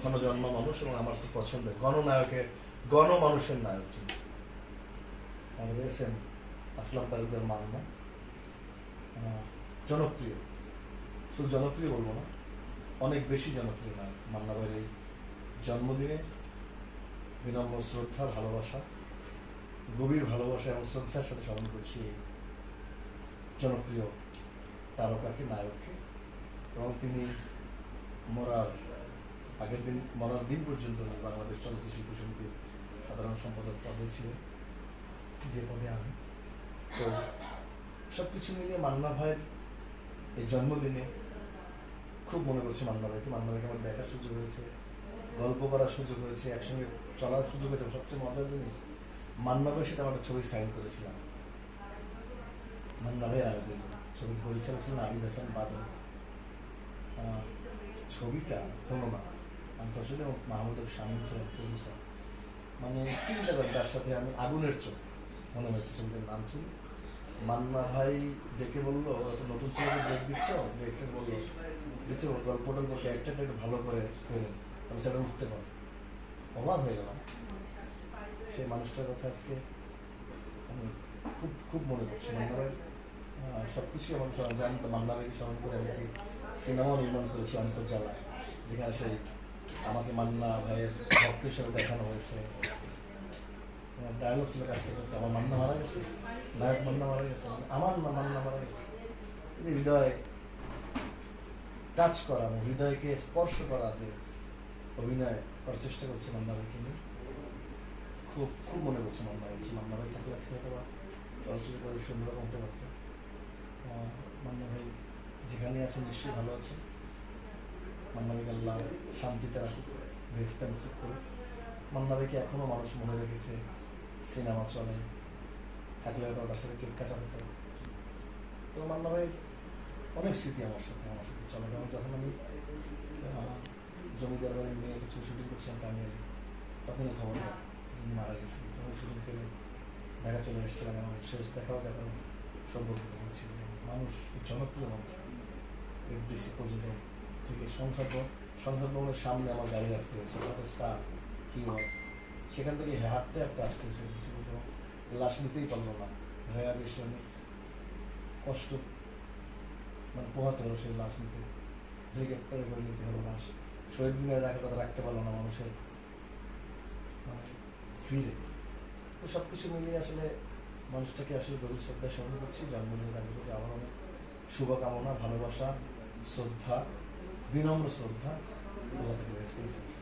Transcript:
ক্ষণজন্মা মানুষ এবং আমার খুব পছন্দের। গণনায়কের গণমানুষের নায়ক যিনি। আমাদের এস এম আসলাম তালুকদার মান্না। জনপ্রিয়। শুধু জনপ্রিয় বলব না, অনেক বেশি জনপ্রিয় নায়ক। মান্না ভাইয়ের এই জন্মদিনে বিনম্র শ্রদ্ধা, ভালোবাসা, গভীর ভালোবাসা এবং শ্রদ্ধার সাথে স্মরণ করছি এই জনপ্রিয় তারকাকে, নায়ককে। এবং তিনি মরার আগের দিন মরার দিন পর্যন্ত বাংলাদেশ চলচ্চিত্র শিল্পী সমিতির সাধারণ সম্পাদক পদে ছিলেন যে পদে আমি। তো সব কিছু মিলিয়ে মান্না ভাইয়ের এই জন্মদিনে খুব মনে করছে মান্না ভাইকে। মান্না ভাইকে আমার দেখার সুযোগ হয়েছে, গল্প করার সুযোগ হয়েছে, একসঙ্গে চলার সুযোগ হয়েছে। সবচেয়ে মজার জিনিস, মান্না ভাইয়ের সাথে আমার ছবি সাইন করেছিলাম। মান্না ভাই আর আমি দুজন। ছবির পরিচালক ছিলেন আবিদ হাসান বাদল। ছবিটা হলো না মাহমুদের শামীম ছিলেন প্রডিউসার মানে চিন্তা করেন, তার সাথে আমি আগুনের চোখ, মনে হয়েছে ছবিটার নাম ছিল। মান্না ভাই ডেকে বলল নতুন ছবিতে ডেক দিচ্ছ? ডেকটা বলল দিচ্ছে ওর গল্প টল্প ক্যারেক্টারটা একটু ভালো করে করেন আমি সেটা উঠতে পারি অবাক হয়ে গেলাম। সেই মানুষটার কথা আজকে আমি খুব খুব মনে করছি মান্না ভাই সব কিছুই আমার স্মরণ জানি তো মান্না ভাইকে স্মরণ করে আমি সিনেমাও নির্মাণ করেছি অন্তর্জালা যেখানে সেই আমাকে মান্না ভাইয়ের ভক্ত হিসেবে দেখানো হয়েছে। ডায়লগ ছিল কাজটা করতে আমার মান্না মারা গেছে। নায়ক মান্না মারা গেছে। আমার না মান্না মারা গেছে। যে হৃদয় টাচ করা হৃদয়কে স্পর্শ করা যে অভিনয় করার চেষ্টা করছে মান্না ভাইকে নিয়ে খুব খুব মনে করছে মান্না ভাই। মান্না ভাই থাকলে আজকে হয়তো বা চলচ্চিত্র করে সুন্দর হতে পারতো। মান্না ভাই যেখানে আছেন নিশ্চয়ই ভালো আছে মান্না ভাইকে আল্লাহ শান্তিতে রাখুক ভেস্তে নসিব করুক। মান্না ভাইকে এখনও মানুষ মনে রেখেছে, সিনেমা চলে, থাকলে হয়তো ওটার সাথে কেক কাটা হতো। তো মান্না ভাইয়ের অনেক স্মৃতি আমার সাথে আমার সাথে চলে। কারণ যখন আমি জমিদার বাড়ির মেয়ে কিছু শুটিং করছিলাম টাইমে তখনই খবর মারা গেছে তখন শুটিং ফেলে দেখা চলে এসেছিলাম এবং শেষ দেখাও দেখার সৌভাগ্য হয়েছিল। মানুষ, জনপ্রিয় মানুষ, এফডিসি পর্যন্ত সংসদ সংসদ ভবনের সামনে আমার গাড়ি রাখতে হয়েছে। তাতে স্টার হি ওয়াজ সেখান থেকে হাঁটতে হাঁটতে আসতে হয়েছে। পর্যন্ত লাশ নিতেই পারল না। রেয়া বেশি অনেক কষ্ট মানে পোহাতে হলো সেই লাশ নিতে। হেলিকপ্টারে করে নিতে হলো লাশ। শহীদ মিনারে রাখার কথা রাখতে পারল না মানুষের। মানে ফিরে। তো সব কিছু মিলিয়ে আসলে মানুষটাকে আসলে গভীর শ্রদ্ধায় স্মরণ করছি। জন্মদিনে তাদের প্রতি আমার অনেক শুভকামনা, ভালোবাসা, শ্রদ্ধা। de un hombre soltar o de la.